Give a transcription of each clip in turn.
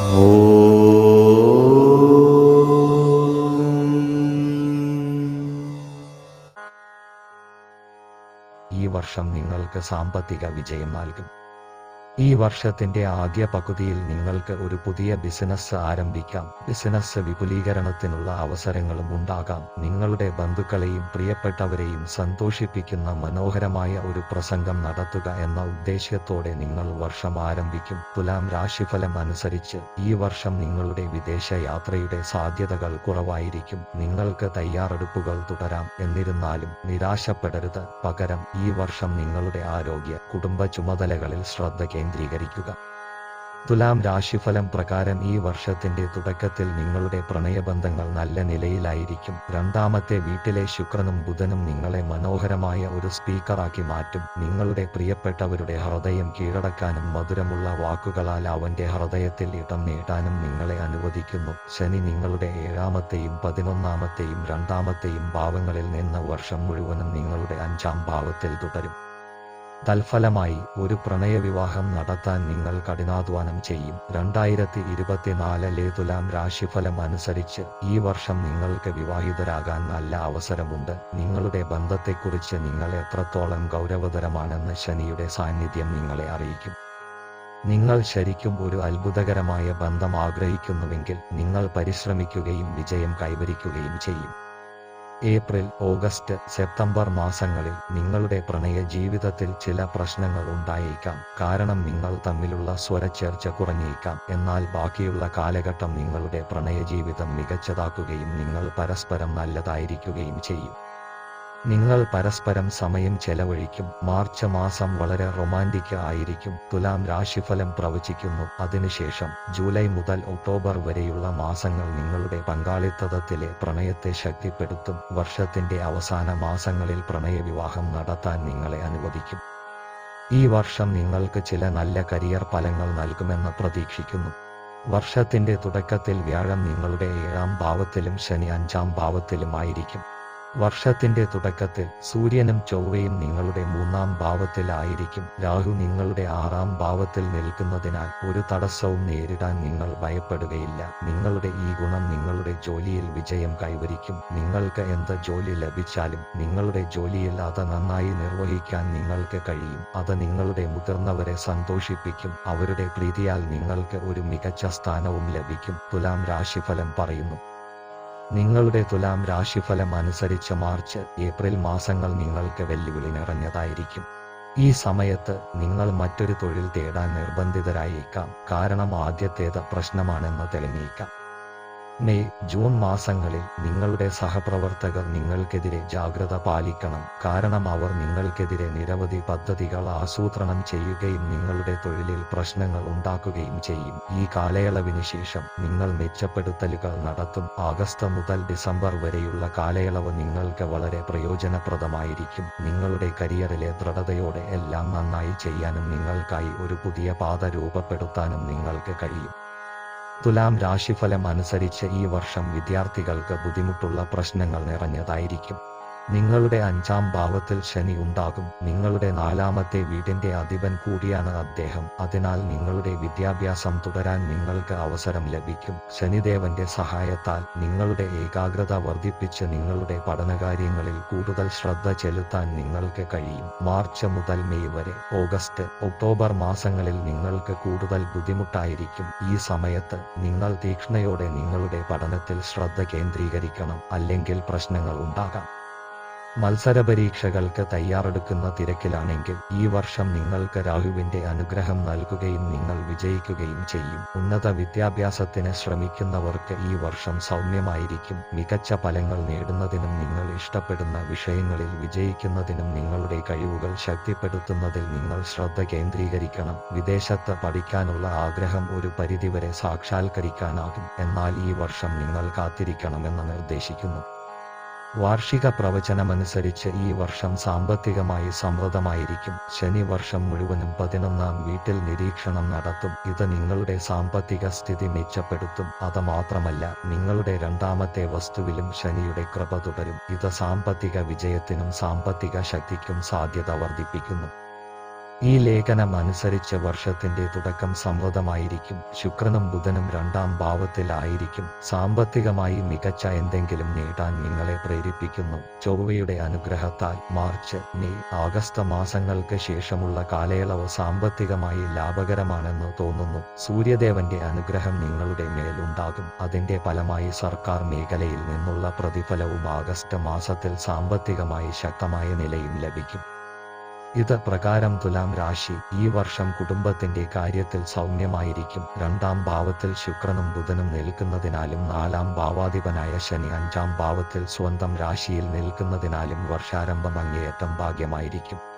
ഈ വർഷം നിങ്ങൾക്ക് സാമ്പത്തിക വിജയം നൽകും. ഈ വർഷത്തിന്റെ ആദ്യ പകുതിയിൽ നിങ്ങൾക്ക് ഒരു പുതിയ ബിസിനസ് ആരംഭിക്കാം. ബിസിനസ് വിപുലീകരണത്തിനുള്ള അവസരങ്ങളും ഉണ്ടാകാം. നിങ്ങളുടെ ബന്ധുക്കളെയും പ്രിയപ്പെട്ടവരെയും സന്തോഷിപ്പിക്കുന്ന മനോഹരമായ ഒരു പ്രസംഗം നടത്തുക എന്ന ഉദ്ദേശ്യത്തോടെ നിങ്ങൾ വർഷം ആരംഭിക്കും. തുലാം രാശിഫലം അനുസരിച്ച് ഈ വർഷം നിങ്ങളുടെ വിദേശ യാത്രയുടെ സാധ്യതകൾ കുറവായിരിക്കും. നിങ്ങൾക്ക് തയ്യാറെടുപ്പുകൾ തുടരാം. എന്നിരുന്നാലും നിരാശപ്പെടരുത്. പകരം ഈ വർഷം നിങ്ങളുടെ ആരോഗ്യ കുടുംബ ചുമതലകളിൽ ശ്രദ്ധ കേന്ദ്രീകരിക്കുക. തുലാം രാശിഫലം പ്രകാരം ഈ വർഷത്തിന്റെ തുടക്കത്തിൽ നിങ്ങളുടെ പ്രണയബന്ധങ്ങൾ നല്ല നിലയിലായിരിക്കും. രണ്ടാമത്തെ വീട്ടിലെ ശുക്രനും ബുധനും നിങ്ങളെ മനോഹരമായ ഒരു സ്പീക്കറാക്കി മാറ്റും. നിങ്ങളുടെ പ്രിയപ്പെട്ടവരുടെ ഹൃദയം കീഴടക്കാനും മധുരമുള്ള വാക്കുകളാൽ അവന്റെ ഹൃദയത്തിൽ ഇടം നേടാനും നിങ്ങളെ അനുവദിക്കുന്നു. ശനി നിങ്ങളുടെ ഏഴാമത്തെയും പതിനൊന്നാമത്തെയും രണ്ടാമത്തെയും ഭാവങ്ങളിൽ നിന്ന് വർഷം മുഴുവനും നിങ്ങളുടെ അഞ്ചാം ഭാവത്തിൽ തുടരും. തൽഫലമായി ഒരു പ്രണയവിവാഹം നടത്താൻ നിങ്ങൾ കഠിനാധ്വാനം ചെയ്യും. രണ്ടായിരത്തി ഇരുപത്തിനാലിലെ തുലാം രാശിഫലം അനുസരിച്ച് ഈ വർഷം നിങ്ങൾക്ക് വിവാഹിതരാകാൻ നല്ല അവസരമുണ്ട്. നിങ്ങളുടെ ബന്ധത്തെക്കുറിച്ച് നിങ്ങൾ എത്രത്തോളം ഗൗരവതരമാണെന്ന് ശനിയുടെ സാന്നിധ്യം നിങ്ങളെ അറിയിക്കും. നിങ്ങൾ ശരിക്കും ഒരു അത്ഭുതകരമായ ബന്ധം ആഗ്രഹിക്കുന്നുവെങ്കിൽ നിങ്ങൾ പരിശ്രമിക്കുകയും വിജയം കൈവരിക്കുകയും ചെയ്യും. ഏപ്രിൽ ഓഗസ്റ്റ് സെപ്റ്റംബർ മാസങ്ങളിൽ നിങ്ങളുടെ പ്രണയ ജീവിതത്തിൽ ചില പ്രശ്നങ്ങൾ ഉണ്ടായേക്കാം. കാരണം നിങ്ങൾ തമ്മിലുള്ള സ്വരച്ചേർച്ച കുറഞ്ഞേക്കാം. എന്നാൽ ബാക്കിയുള്ള കാലഘട്ടം നിങ്ങളുടെ പ്രണയ ജീവിതം മികച്ചതാക്കുകയും നിങ്ങൾ പരസ്പരം നല്ലതായിരിക്കുകയും ചെയ്യും. നിങ്ങൾ പരസ്പരം സമയം ചെലവഴിക്കും. മാർച്ച് മാസം വളരെ റൊമാന്റിക് ആയിരിക്കും. തുലാം രാശിഫലം പ്രവചിക്കുന്നു. അതിനുശേഷം ജൂലൈ മുതൽ ഒക്ടോബർ വരെയുള്ള മാസങ്ങൾ നിങ്ങളുടെ പങ്കാളിത്തത്തിലെ പ്രണയത്തെ ശക്തിപ്പെടുത്തും. വർഷത്തിന്റെ അവസാന മാസങ്ങളിൽ പ്രണയവിവാഹം നടത്താൻ നിങ്ങളെ അനുവദിക്കും. ഈ വർഷം നിങ്ങൾക്ക് ചില നല്ല കരിയർ ഫലങ്ങൾ നൽകുമെന്ന് പ്രതീക്ഷിക്കുന്നു. വർഷത്തിന്റെ തുടക്കത്തിൽ വ്യാഴം നിങ്ങളുടെ ഏഴാം ഭാവത്തിലും ശനി അഞ്ചാം ഭാവത്തിലുമായിരിക്കും വർഷത്തിന്റെ തുടക്കത്തിൽ സൂര്യനും ചൊവ്വയും നിങ്ങളുടെ മൂന്നാം ഭാവത്തിലായിരിക്കും. രാഹു നിങ്ങളുടെ ആറാം ഭാവത്തിൽ നിൽക്കുന്നതിനാൽ ഒരു തടസ്സവും നേരിടാൻ നിങ്ങൾ ഭയപ്പെടുകയില്ല. നിങ്ങളുടെ ഈ ഗുണം നിങ്ങളുടെ ജോലിയിൽ വിജയം കൈവരിക്കും. നിങ്ങൾക്ക് എന്ത് ജോലി ലഭിച്ചാലും നിങ്ങളുടെ ജോലിയിൽ അത് നന്നായി നിർവഹിക്കാൻ നിങ്ങൾക്ക് കഴിയും. അത് നിങ്ങളുടെ മുതിർന്നവരെ സന്തോഷിപ്പിക്കും. അവരുടെ പ്രീതിയാൽ നിങ്ങൾക്ക് ഒരു മികച്ച സ്ഥാനവും ലഭിക്കും. തുലാം രാശിഫലം പറയുന്നു. നിങ്ങളുടെ തുലാം രാശിഫലം അനുസരിച്ച് മാർച്ച് ഏപ്രിൽ മാസങ്ങൾ നിങ്ങൾക്ക് വെല്ലുവിളി നിറഞ്ഞതായിരിക്കും ഈ സമയത്ത് നിങ്ങൾ മറ്റൊരു തൊഴിൽ തേടാൻ നിർബന്ധിതരായേക്കാം. കാരണം ആദ്യത്തേത് പ്രശ്നമാണെന്ന് തെളിഞ്ഞേക്കാം. മെയ് ജൂൺ മാസങ്ങളിൽ നിങ്ങളുടെ സഹപ്രവർത്തകർ നിങ്ങൾക്കെതിരെ ജാഗ്രത പാലിക്കണം. കാരണം അവർ നിങ്ങൾക്കെതിരെ നിരവധി പദ്ധതികൾ ആസൂത്രണം ചെയ്യുകയും നിങ്ങളുടെ തൊഴിലിൽ പ്രശ്നങ്ങൾ ഉണ്ടാക്കുകയും ചെയ്യും. ഈ കാലയളവിന് ശേഷം നിങ്ങൾ മെച്ചപ്പെടുത്തലുകൾ നടത്തും. ആഗസ്റ്റ് മുതൽ ഡിസംബർ വരെയുള്ള കാലയളവ് നിങ്ങൾക്ക് വളരെ പ്രയോജനപ്രദമായിരിക്കും. നിങ്ങളുടെ കരിയറിലെ ദൃഢതയോടെ എല്ലാം നന്നായി ചെയ്യാനും നിങ്ങൾക്കായി ഒരു പുതിയ പാത രൂപപ്പെടുത്താനും നിങ്ങൾക്ക് കഴിയും. തുലാം രാശിഫലം അനുസരിച്ച് ഈ വർഷം വിദ്യാർത്ഥികൾക്ക് ബുദ്ധിമുട്ടുള്ള പ്രശ്നങ്ങൾ നിറഞ്ഞതായിരിക്കും. നിങ്ങളുടെ അഞ്ചാം ഭാവത്തിൽ ശനി ഉണ്ടാകും. നിങ്ങളുടെ നാലാമത്തെ വീടിന്റെ അധിപൻ കൂടിയാണ് അദ്ദേഹം. അതിനാൽ നിങ്ങളുടെ വിദ്യാഭ്യാസം തുടരാൻ നിങ്ങൾക്ക് അവസരം ലഭിക്കും. ശനിദേവന്റെ സഹായത്താൽ നിങ്ങളുടെ ഏകാഗ്രത വർദ്ധിപ്പിച്ച് നിങ്ങളുടെ പഠനകാര്യങ്ങളിൽ കൂടുതൽ ശ്രദ്ധ ചെലുത്താൻ നിങ്ങൾക്ക് കഴിയും. മാർച്ച് മുതൽ മെയ് വരെ ഓഗസ്റ്റ് ഒക്ടോബർ മാസങ്ങളിൽ നിങ്ങൾക്ക് കൂടുതൽ ബുദ്ധിമുട്ടായിരിക്കും. ഈ സമയത്ത് നിങ്ങൾ തീക്ഷ്ണയോടെ നിങ്ങളുടെ പഠനത്തിൽ ശ്രദ്ധ കേന്ദ്രീകരിക്കണം. അല്ലെങ്കിൽ പ്രശ്നങ്ങൾ ഉണ്ടാകാം. മത്സരപരീക്ഷകൾക്ക് തയ്യാറെടുക്കുന്ന തിരക്കിലാണെങ്കിൽ ഈ വർഷം നിങ്ങൾക്ക് രാഹുവിന്റെ അനുഗ്രഹം നൽകുകയും നിങ്ങൾ വിജയിക്കുകയും ചെയ്യും. ഉന്നത വിദ്യാഭ്യാസത്തിന് ശ്രമിക്കുന്നവർക്ക് ഈ വർഷം സൗമ്യമായിരിക്കും. മികച്ച ഫലങ്ങൾ നേടുന്നതിനും നിങ്ങൾ ഇഷ്ടപ്പെടുന്ന വിഷയങ്ങളിൽ വിജയിക്കുന്നതിനും നിങ്ങളുടെ കഴിവുകൾ ശക്തിപ്പെടുത്തുന്നതിൽ നിങ്ങൾ ശ്രദ്ധ കേന്ദ്രീകരിക്കണം. വിദേശത്ത് പഠിക്കാനുള്ള ആഗ്രഹം ഒരു പരിധിവരെ സാക്ഷാത്കരിക്കാനാകും. എന്നാൽ ഈ വർഷം നിങ്ങൾ കാത്തിരിക്കണമെന്ന് നിർദ്ദേശിക്കുന്നു. വാർഷിക പ്രവചനമനുസരിച്ച് ഈ വർഷം സാമ്പത്തികമായി സമൃദ്ധമായിരിക്കും. ശനി വർഷം മുഴുവനും പതിനൊന്നാം വീട്ടിൽ നിരീക്ഷണം നടത്തും. ഇത് നിങ്ങളുടെ സാമ്പത്തിക സ്ഥിതി മെച്ചപ്പെടുത്തും. അത് മാത്രമല്ല നിങ്ങളുടെ രണ്ടാമത്തെ വസ്തുവിലും ശനിയുടെ കൃപ തുടരും. ഇത് സാമ്പത്തിക വിജയത്തിനും സാമ്പത്തിക ശക്തിക്കും സാധ്യത വർദ്ധിപ്പിക്കുന്നു. ഈ ലേഖനം അനുസരിച്ച് വർഷത്തിന്റെ തുടക്കം സമൃദ്ധമായിരിക്കും ശുക്രനും ബുധനും രണ്ടാം ഭാവത്തിലായിരിക്കും. സാമ്പത്തികമായി മികച്ച എന്തെങ്കിലും നേടാൻ നിങ്ങളെ പ്രേരിപ്പിക്കുന്നു. ചൊവ്വയുടെ അനുഗ്രഹത്താൽ മാർച്ച് മെയ് ആഗസ്റ്റ് മാസങ്ങൾക്ക് ശേഷമുള്ള കാലയളവ് സാമ്പത്തികമായി ലാഭകരമാണെന്ന് തോന്നുന്നു. സൂര്യദേവന്റെ അനുഗ്രഹം നിങ്ങളുടെ മേലുണ്ടാകും അതിന്റെ ഫലമായി സർക്കാർ മേഖലയിൽ നിന്നുള്ള പ്രതിഫലവും ആഗസ്റ്റ് മാസത്തിൽ സാമ്പത്തികമായി ശക്തമായ നിലയും ലഭിക്കും. ഇത് പ്രകാരം തുലാം രാശി ഈ വർഷം കുടുംബത്തിന്റെ കാര്യത്തിൽ സൗമ്യമായിരിക്കും. രണ്ടാം ഭാവത്തിൽ ശുക്രനും ബുധനും നിൽക്കുന്നതിനാലും നാലാം ഭാവാധിപനായ ശനി അഞ്ചാം ഭാവത്തിൽ സ്വന്തം രാശിയിൽ നിൽക്കുന്നതിനാലും വർഷാരംഭം അങ്ങേയറ്റം ഭാഗ്യമായിരിക്കും.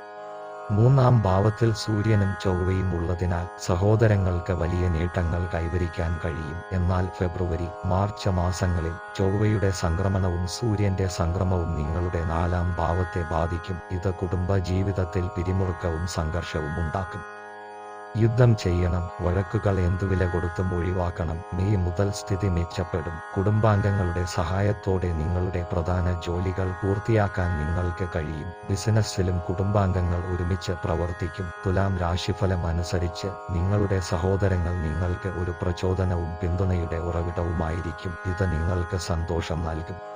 മൂന്നാം ഭാവത്തിൽ സൂര്യനും ചൊവ്വയും ഉള്ളതിനാൽ സഹോദരങ്ങൾക്ക് വലിയ നേട്ടങ്ങൾ കൈവരിക്കാൻ കഴിയും. എന്നാൽ ഫെബ്രുവരി മാർച്ച് മാസങ്ങളിൽ ചൊവ്വയുടെ സംക്രമണവും സൂര്യന്റെ സംക്രമവും നിങ്ങളുടെ നാലാം ഭാവത്തെ ബാധിക്കും. ഇത് കുടുംബ ജീവിതത്തിൽ പിരിമുറുക്കവും സംഘർഷവും ഉണ്ടാക്കും. യുദ്ധം ചെയ്യണം. വഴക്കുകൾ എന്തു വില കൊടുത്തും ഒഴിവാക്കണം. മെയ് മുതൽ സ്ഥിതി മെച്ചപ്പെടും. കുടുംബാംഗങ്ങളുടെ സഹായത്തോടെ നിങ്ങളുടെ പ്രധാന ജോലികൾ പൂർത്തിയാക്കാൻ നിങ്ങൾക്ക് കഴിയും. ബിസിനസ്സിലും കുടുംബാംഗങ്ങൾ ഒരുമിച്ച് പ്രവർത്തിക്കും. തുലാം രാശിഫലം അനുസരിച്ച് നിങ്ങളുടെ സഹോദരങ്ങൾ നിങ്ങൾക്ക് ഒരു പ്രചോദനവും പിന്തുണയുടെ ഉറവിടവുമായിരിക്കും. ഇത് നിങ്ങൾക്ക് സന്തോഷം നൽകും.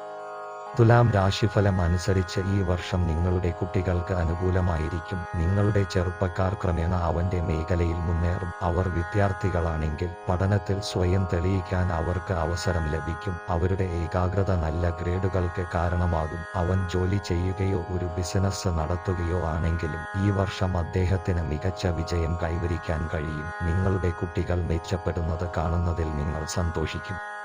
തുലാം രാശിഫലം അനുസരിച്ച് ഈ വർഷം നിങ്ങളുടെ കുട്ടികൾക്ക് അനുകൂലമായിരിക്കും. നിങ്ങളുടെ ചെറുപ്പക്കാർ ക്രമേണ അവന്റെ മേഖലയിൽ മുന്നേറും. അവർ വിദ്യാർത്ഥികളാണെങ്കിൽ പഠനത്തിൽ സ്വയം തെളിയിക്കാൻ അവർക്ക് അവസരം ലഭിക്കും. അവരുടെ ഏകാഗ്രത നല്ല ഗ്രേഡുകൾക്ക് കാരണമാകും. അവൻ ജോലി ചെയ്യുകയോ ഒരു ബിസിനസ് നടത്തുകയോ ആണെങ്കിലും ഈ വർഷം അദ്ദേഹത്തിന് മികച്ച വിജയം കൈവരിക്കാൻ കഴിയും. നിങ്ങളുടെ കുട്ടികൾ മെച്ചപ്പെടുന്നത് കാണുന്നതിൽ നിങ്ങൾ സന്തോഷിക്കും.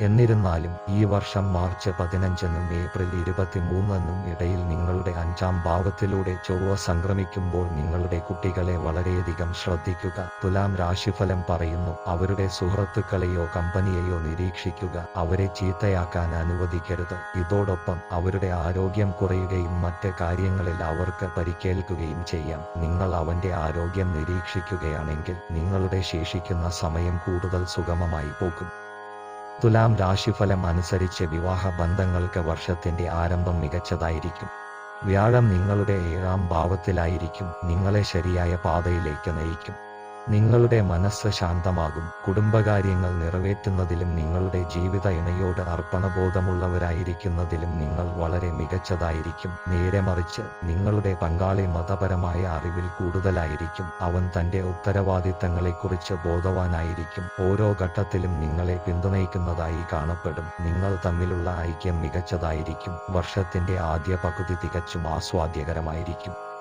എന്നിരുന്നാലും ഈ വർഷം മാർച്ച് പതിനഞ്ചെന്നും ഏപ്രിൽ ഇരുപത്തിമൂന്നെന്നും ഇടയിൽ നിങ്ങളുടെ അഞ്ചാം ഭാവത്തിലൂടെ ചൊവ്വ സംക്രമിക്കുമ്പോൾ നിങ്ങളുടെ കുട്ടികളെ വളരെയധികം ശ്രദ്ധിക്കുക. തുലാം രാശിഫലം പറയുന്നു അവരുടെ സുഹൃത്തുക്കളെയോ കമ്പനിയെയോ നിരീക്ഷിക്കുക അവരെ ചീത്തയാക്കാൻ അനുവദിക്കരുത്. ഇതോടൊപ്പം അവരുടെ ആരോഗ്യം കുറയുകയും മറ്റ് കാര്യങ്ങളിൽ അവർക്ക് പരിക്കേൽക്കുകയും ചെയ്യാം. നിങ്ങൾ അവന്റെ ആരോഗ്യം നിരീക്ഷിക്കുകയാണെങ്കിൽ നിങ്ങളുടെ ശേഷിക്കുന്ന സമയം കൂടുതൽ സുഗമമായി പോകും. തുലാം രാശിഫലം അനുസരിച്ച് വിവാഹ ബന്ധങ്ങൾക്ക് വർഷത്തിന്റെ ആരംഭം മികച്ചതായിരിക്കും. വ്യാഴം നിങ്ങളുടെ ഏഴാം ഭാവത്തിലായിരിക്കും. നിങ്ങളെ ശരിയായ പാതയിലേക്ക് നയിക്കും. നിങ്ങളുടെ മനസ്സ് ശാന്തമാകും. കുടുംബകാര്യങ്ങൾ നിറവേറ്റുന്നതിലും നിങ്ങളുടെ ജീവിത ഇണയോട് അർപ്പണബോധമുള്ളവരായിരിക്കുന്നതിലും നിങ്ങൾ വളരെ മികച്ചതായിരിക്കും. നേരെ മറിച്ച് നിങ്ങളുടെ പങ്കാളി മതപരമായ അറിവിൽ കൂടുതലായിരിക്കും. അവൻ തന്റെ ഉത്തരവാദിത്തങ്ങളെക്കുറിച്ച് ബോധവാനായിരിക്കും. ഓരോ ഘട്ടത്തിലും നിങ്ങളെ പിന്തുണയ്ക്കുന്നതായി കാണപ്പെടും. നിങ്ങൾ തമ്മിലുള്ള ഐക്യം മികച്ചതായിരിക്കും. വർഷത്തിന്റെ ആദ്യ പകുതി തികച്ചും ആസ്വാദ്യകരമായിരിക്കും.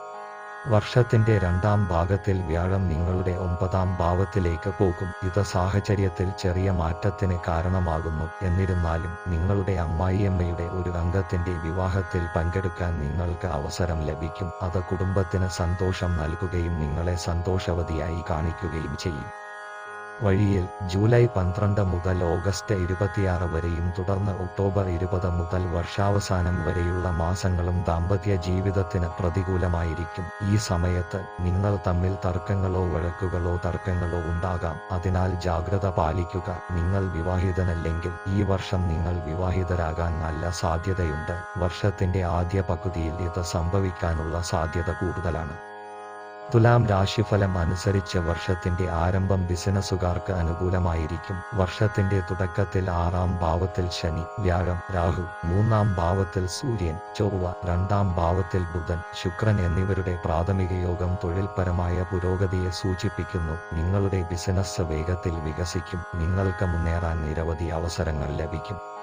വർഷത്തിന്റെ രണ്ടാം ഭാഗത്തിൽ വ്യാഴം നിങ്ങളുടെ ഒമ്പതാം ഭാവത്തിലേക്ക് പോകും. ഇത് സാഹചര്യത്തിൽ ചെറിയ മാറ്റത്തിന് കാരണമാകുന്നു. എന്നിരുന്നാലും നിങ്ങളുടെ അമ്മായിയമ്മയുടെ ഒരു അംഗത്തിന്റെ വിവാഹത്തിൽ പങ്കെടുക്കാൻ നിങ്ങൾക്ക് അവസരം ലഭിക്കും. അത് കുടുംബത്തിന് സന്തോഷം നൽകുകയും നിങ്ങളെ സന്തോഷവതിയായി കാണിക്കുകയും ചെയ്യും. വഴിയിൽ ജൂലൈ പന്ത്രണ്ട് മുതൽ ഓഗസ്റ്റ് ഇരുപത്തിയാറ് വരെയും തുടർന്ന് ഒക്ടോബർ ഇരുപത് മുതൽ വർഷാവസാനം വരെയുള്ള മാസങ്ങളും ദാമ്പത്യ ജീവിതത്തിന് പ്രതികൂലമായിരിക്കും. ഈ സമയത്ത് നിങ്ങൾ തമ്മിൽ തർക്കങ്ങളോ വഴക്കുകളോ തർക്കങ്ങളോ ഉണ്ടാകാം. അതിനാൽ ജാഗ്രത പാലിക്കുക. നിങ്ങൾ വിവാഹിതനല്ലെങ്കിൽ ഈ വർഷം നിങ്ങൾ വിവാഹിതരാകാൻ നല്ല സാധ്യതയുണ്ട്. വർഷത്തിന്റെ ആദ്യ പകുതിയിൽ ഇത് സംഭവിക്കാനുള്ള സാധ്യത കൂടുതലാണ്. തുലാം രാശിഫലം അനുസരിച്ച് വർഷത്തിന്റെ ആരംഭം ബിസിനസ്സുകാർക്ക് അനുകൂലമായിരിക്കും. വർഷത്തിന്റെ തുടക്കത്തിൽ ആറാം ഭാവത്തിൽ ശനി വ്യാഴം രാഹു മൂന്നാം ഭാവത്തിൽ സൂര്യൻ ചൊവ്വ രണ്ടാം ഭാവത്തിൽ ബുധൻ ശുക്രൻ എന്നിവരുടെ പ്രാഥമിക യോഗം തൊഴിൽപരമായ പുരോഗതിയെ സൂചിപ്പിക്കുന്നു. നിങ്ങളുടെ ബിസിനസ് വേഗത്തിൽ വികസിക്കും. നിങ്ങൾക്ക് മുന്നേറാൻ നിരവധി അവസരങ്ങൾ ലഭിക്കും.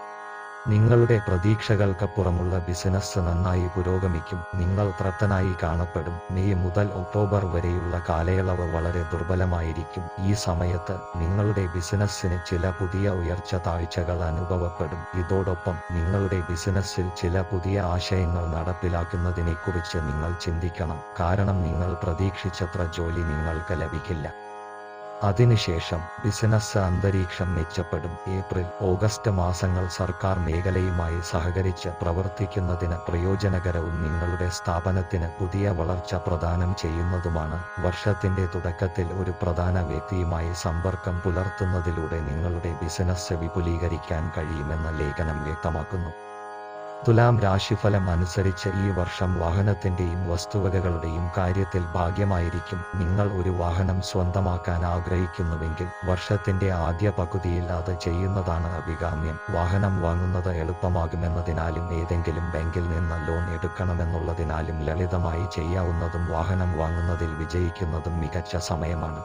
നിങ്ങളുടെ പ്രതീക്ഷകൾക്കപ്പുറമുള്ള ബിസിനസ് നന്നായി പുരോഗമിക്കും. നിങ്ങൾ തൃപ്തനായി കാണപ്പെടും. മെയ് മുതൽ ഒക്ടോബർ വരെയുള്ള കാലയളവ് വളരെ ദുർബലമായിരിക്കും. ഈ സമയത്ത് നിങ്ങളുടെ ബിസിനസ്സിന് ചില പുതിയ ഉയർച്ച താഴ്ചകൾ അനുഭവപ്പെടും. ഇതോടൊപ്പം നിങ്ങളുടെ ബിസിനസ്സിൽ ചില പുതിയ ആശയങ്ങൾ നടപ്പിലാക്കുന്നതിനെക്കുറിച്ച് നിങ്ങൾ ചിന്തിക്കണം. കാരണം നിങ്ങൾ പ്രതീക്ഷിച്ചത്ര ജോലി നിങ്ങൾക്ക് ലഭിക്കില്ല. അതിനുശേഷം ബിസിനസ് അന്തരീക്ഷം മെച്ചപ്പെടും. ഏപ്രിൽ ഓഗസ്റ്റ് മാസങ്ങൾ സർക്കാർ മേഖലയുമായി സഹകരിച്ച് പ്രവർത്തിക്കുന്നതിന് പ്രയോജനകരവും നിങ്ങളുടെ സ്ഥാപനത്തിന് പുതിയ വളർച്ച പ്രദാനം ചെയ്യുന്നതുമാണ്. വർഷത്തിന്റെ തുടക്കത്തിൽ ഒരു പ്രധാന വ്യക്തിയുമായി സമ്പർക്കം പുലർത്തുന്നതിലൂടെ നിങ്ങളുടെ ബിസിനസ് വിപുലീകരിക്കാൻ കഴിയുമെന്ന് ലേഖനം വ്യക്തമാക്കുന്നു. തുലാം രാശിഫലം അനുസരിച്ച് ഈ വർഷം വാഹനത്തിന്റെയും വസ്തുവകകളുടെയും കാര്യത്തിൽ ഭാഗ്യമായിരിക്കും. നിങ്ങൾ ഒരു വാഹനം സ്വന്തമാക്കാൻ ആഗ്രഹിക്കുന്നുവെങ്കിൽ വർഷത്തിന്റെ ആദ്യ പകുതിയിൽ അത് ചെയ്യുന്നതാണ് അഭികാമ്യം. വാഹനം വാങ്ങുന്നത് എളുപ്പമാകുമെന്നതിനാലും ഏതെങ്കിലും ബാങ്കിൽ നിന്ന് ലോൺ എടുക്കണമെന്നുള്ളതിനാലും ലളിതമായി ചെയ്യാവുന്നതും വാഹനം വാങ്ങുന്നതിൽ വിജയിക്കുന്നതും മികച്ച സമയമാണ്.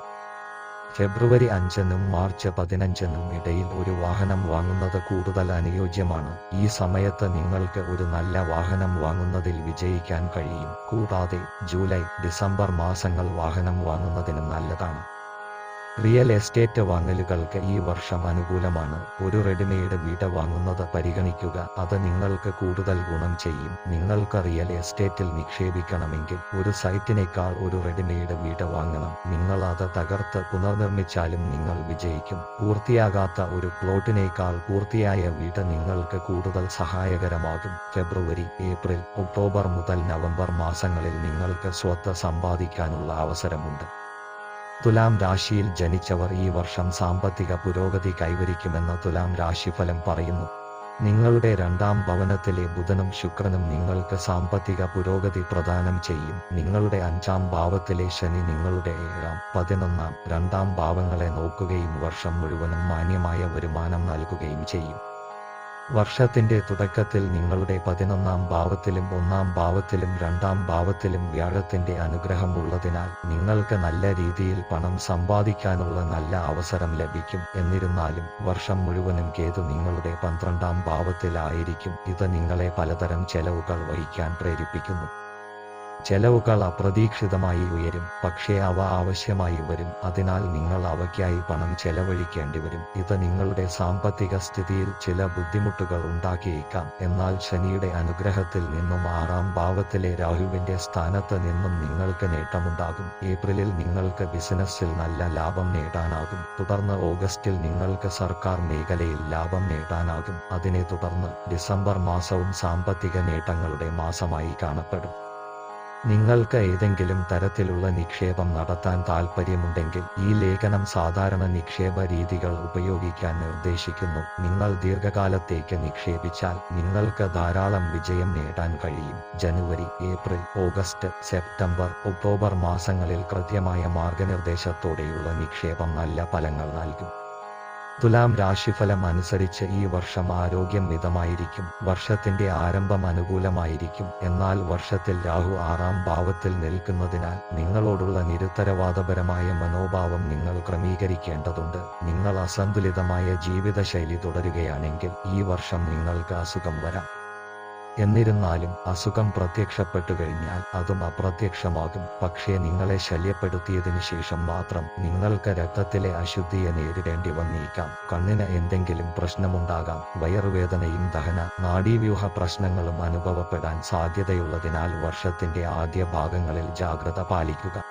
ഫെബ്രുവരി അഞ്ചെന്നും മാർച്ച് പതിനഞ്ചെന്നും ഇടയിൽ ഒരു വാഹനം വാങ്ങുന്നത് കൂടുതൽ അനുയോജ്യമാണ്. ഈ സമയത്ത് നിങ്ങൾക്ക് ഒരു നല്ല വാഹനം വാങ്ങുന്നതിൽ വിജയിക്കാൻ കഴിയും. കൂടാതെ ജൂലൈ ഡിസംബർ മാസങ്ങൾ വാഹനം വാങ്ങുന്നതിനും നല്ലതാണ്. റിയൽ എസ്റ്റേറ്റ് വാങ്ങലുകൾക്ക് ഈ വർഷം അനുകൂലമാണ്. ഒരു റെഡിമെയ്ഡ് വീട് വാങ്ങുന്നത് പരിഗണിക്കുക. അത് നിങ്ങൾക്ക് കൂടുതൽ ഗുണം ചെയ്യും. നിങ്ങൾക്ക് റിയൽ എസ്റ്റേറ്റിൽ നിക്ഷേപിക്കണമെങ്കിൽ ഒരു സൈറ്റിനേക്കാൾ ഒരു റെഡിമെയ്ഡ് വീട് വാങ്ങണം. നിങ്ങൾ അത് തകർത്ത് പുനർനിർമ്മിച്ചാലും നിങ്ങൾ വിജയിക്കും. പൂർത്തിയാകാത്ത ഒരു പ്ലോട്ടിനേക്കാൾ പൂർത്തിയായ വീട് നിങ്ങൾക്ക് കൂടുതൽ സഹായകരമാകും. ഫെബ്രുവരി ഏപ്രിൽ ഒക്ടോബർ മുതൽ നവംബർ മാസങ്ങളിൽ നിങ്ങൾക്ക് സ്വത്ത് സമ്പാദിക്കാനുള്ള അവസരമുണ്ട്. തുലാം രാശിയിൽ ജനിച്ചവർ ഈ വർഷം സാമ്പത്തിക പുരോഗതി കൈവരിക്കുമെന്ന് തുലാം രാശിഫലം പറയുന്നു. നിങ്ങളുടെ രണ്ടാം ഭവനത്തിലെ ബുധനും ശുക്രനും നിങ്ങൾക്ക് സാമ്പത്തിക പുരോഗതി പ്രദാനം ചെയ്യും. നിങ്ങളുടെ അഞ്ചാം ഭാവത്തിലെ ശനി നിങ്ങളുടെ ഏഴാം പതിനൊന്നാം രണ്ടാം ഭാവങ്ങളെ നോക്കുകയും വർഷം മുഴുവനും മാന്യമായ വരുമാനം നൽകുകയും ചെയ്യും. വർഷത്തിന്റെ തുടക്കത്തിൽ നിങ്ങളുടെ പതിനൊന്നാം ഭാവത്തിലും ഒന്നാം ഭാവത്തിലും രണ്ടാം ഭാവത്തിലും വ്യാഴത്തിന്റെ അനുഗ്രഹം ഉള്ളതിനാൽ നിങ്ങൾക്ക് നല്ല രീതിയിൽ പണം സമ്പാദിക്കാനുള്ള നല്ല അവസരം ലഭിക്കും. എന്നിരുന്നാലും വർഷം മുഴുവനും കേതു നിങ്ങളുടെ പന്ത്രണ്ടാം ഭാവത്തിലായിരിക്കും. ഇത് നിങ്ങളെ പലതരം ചെലവുകൾ വഹിക്കാൻ പ്രേരിപ്പിക്കുന്നു. ചെലവുകൾ അപ്രതീക്ഷിതമായി ഉയരും. പക്ഷേ അവ ആവശ്യമായി വരും. അതിനാൽ നിങ്ങൾ അവയ്ക്കായി പണം ചെലവഴിക്കേണ്ടി വരും. ഇത് നിങ്ങളുടെ സാമ്പത്തിക സ്ഥിതിയിൽ ചില ബുദ്ധിമുട്ടുകൾ ഉണ്ടാക്കിയേക്കാം. എന്നാൽ ശനിയുടെ അനുഗ്രഹത്തിൽ നിന്നും ആറാം ഭാവത്തിലെ രാഹുവിന്റെ സ്ഥാനത്ത് നിന്നും നിങ്ങൾക്ക് നേട്ടമുണ്ടാകും. ഏപ്രിലിൽ നിങ്ങൾക്ക് ബിസിനസ്സിൽ നല്ല ലാഭം നേടാനാകും. തുടർന്ന് ഓഗസ്റ്റിൽ നിങ്ങൾക്ക് സർക്കാർ മേഖലയിൽ ലാഭം നേടാനാകും. അതിനെ തുടർന്ന് ഡിസംബർ മാസവും സാമ്പത്തിക നേട്ടങ്ങളുടെ മാസമായി കാണപ്പെടും. നിങ്ങൾക്ക് ഏതെങ്കിലും തരത്തിലുള്ള നിക്ഷേപം നടത്താൻ താൽപ്പര്യമുണ്ടെങ്കിൽ ഈ ലേഖനം സാധാരണ നിക്ഷേപ രീതികൾ ഉപയോഗിക്കാൻ നിർദ്ദേശിക്കുന്നു. നിങ്ങൾ ദീർഘകാലത്തേക്ക് നിക്ഷേപിച്ചാൽ നിങ്ങൾക്ക് ധാരാളം വിജയം നേടാൻ കഴിയും. ജനുവരി ഏപ്രിൽ ഓഗസ്റ്റ് സെപ്റ്റംബർ ഒക്ടോബർ മാസങ്ങളിൽ കൃത്യമായ മാർഗനിർദ്ദേശത്തോടെയുള്ള നിക്ഷേപം നല്ല ഫലങ്ങൾ നൽകും. തുലാം രാശിഫലം അനുസരിച്ച് ഈ വർഷം ആരോഗ്യം മിതമായിരിക്കും വർഷത്തിന്റെ ആരംഭം അനുകൂലമായിരിക്കും. എന്നാൽ വർഷത്തിൽ രാഹു ആറാം ഭാവത്തിൽ നിൽക്കുന്നതിനാൽ നിങ്ങളോടുള്ള നിരുത്തരവാദപരമായ മനോഭാവം നിങ്ങൾ ക്രമീകരിക്കേണ്ടതുണ്ട്. നിങ്ങൾ അസന്തുലിതമായ ജീവിതശൈലി തുടരുകയാണെങ്കിൽ ഈ വർഷം നിങ്ങൾക്ക് അസുഖം വരാം. എന്നിരുന്നാലും അസുഖം പ്രത്യക്ഷപ്പെട്ടു കഴിഞ്ഞാൽ അതും അപ്രത്യക്ഷമാകും. പക്ഷേ നിങ്ങളെ ശല്യപ്പെടുത്തിയതിനു ശേഷം മാത്രം നിങ്ങൾക്ക് രക്തത്തിലെ അശുദ്ധിയെ നേരിടേണ്ടി വന്നേക്കാം. കണ്ണിന് എന്തെങ്കിലും പ്രശ്നമുണ്ടാകാം. വയറുവേദനയും ദഹന നാഡീവ്യൂഹ പ്രശ്നങ്ങളും അനുഭവപ്പെടാൻ സാധ്യതയുള്ളതിനാൽ വർഷത്തിന്റെ ആദ്യ ഭാഗങ്ങളിൽ ജാഗ്രത പാലിക്കുക.